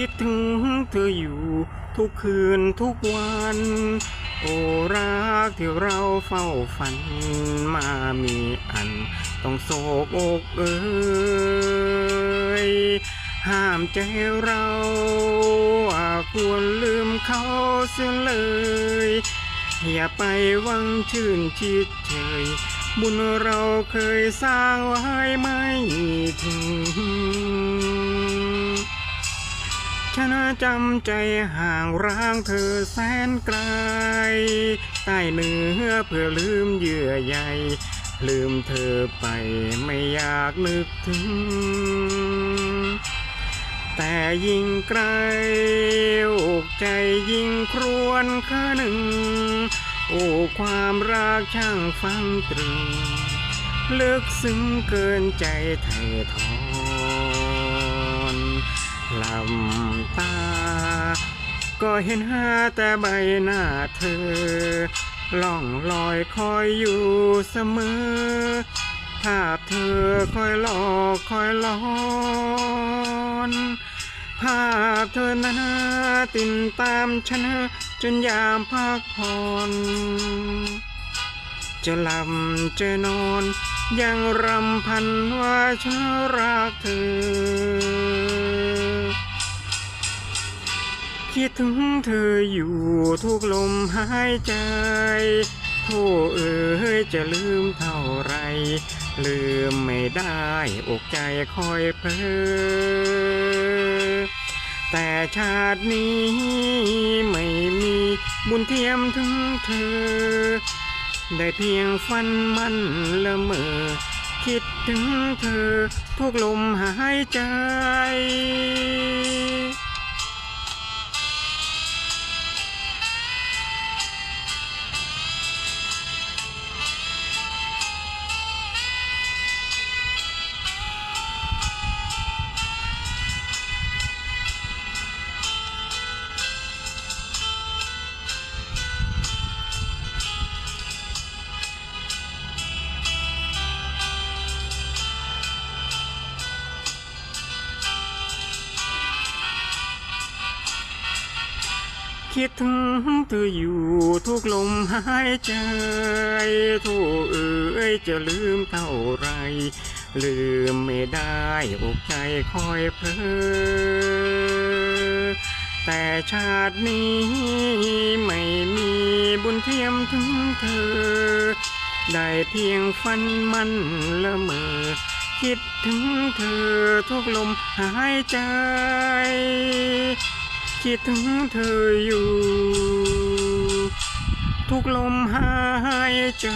คิดถึงเธออยู่ทุกคืนทุกวัน โอรักที่เราเฝ้าฝันมามีอัน ต้องโศกอกเอ้ยห้ามใจเราว่าควรลืมเขาเสียเลย อย่าไปวังชื่นชิดเฉยบุญเราเคยสร้างไว้ไม่ถึง ฉันจำใจห่างร้างเธอแสนไกล ใต้เนื้อเพื่อลืมเยื่อใยลืมเธอไปไม่อยากนึกถึง แต่ยิ่งไกลอกใจยิ่งครวญค่าหนึ่ง โอ้ความรักช่างฟังตรึงลึกซึ้งเกินใจไทยทอน ลำตา ก็เห็นหาแต่ใบหน้าเธอ ล่องลอยคอยอยู่เสมอ ภาพเธอคอยหลอกคอยหลอนภาพเธอนั้นติดตามฉันจนยามพักผ่อนจะหลับจะนอน ยังรำพันว่าฉันรักเธอ คิดถึงเธออยู่ทุกลมหายใจ โทษเอ๋ยจะลืมเท่าไร ลืมไม่ได้อกใจคอยเพลอแต่ชาตินี้ไม่มีบุญเทียมถึงเธอ ได้เพียงฝันมันละเมอ คิดถึงเธอทุกลมหายใจ คิดถึงเธออยู่ทุกลมหายใจทุกเอ้ยจะลืมเท่าไร ลืมไม่ได้อกใจคอยเพลอแต่ชาตินี้ไม่มีบุญเทียมถึงเธอ ได้เพียงฝันมันละเมอคิดถึงเธอทุกลมหายใจ คิดถึงเธออยู่ ทุกลมหายใจ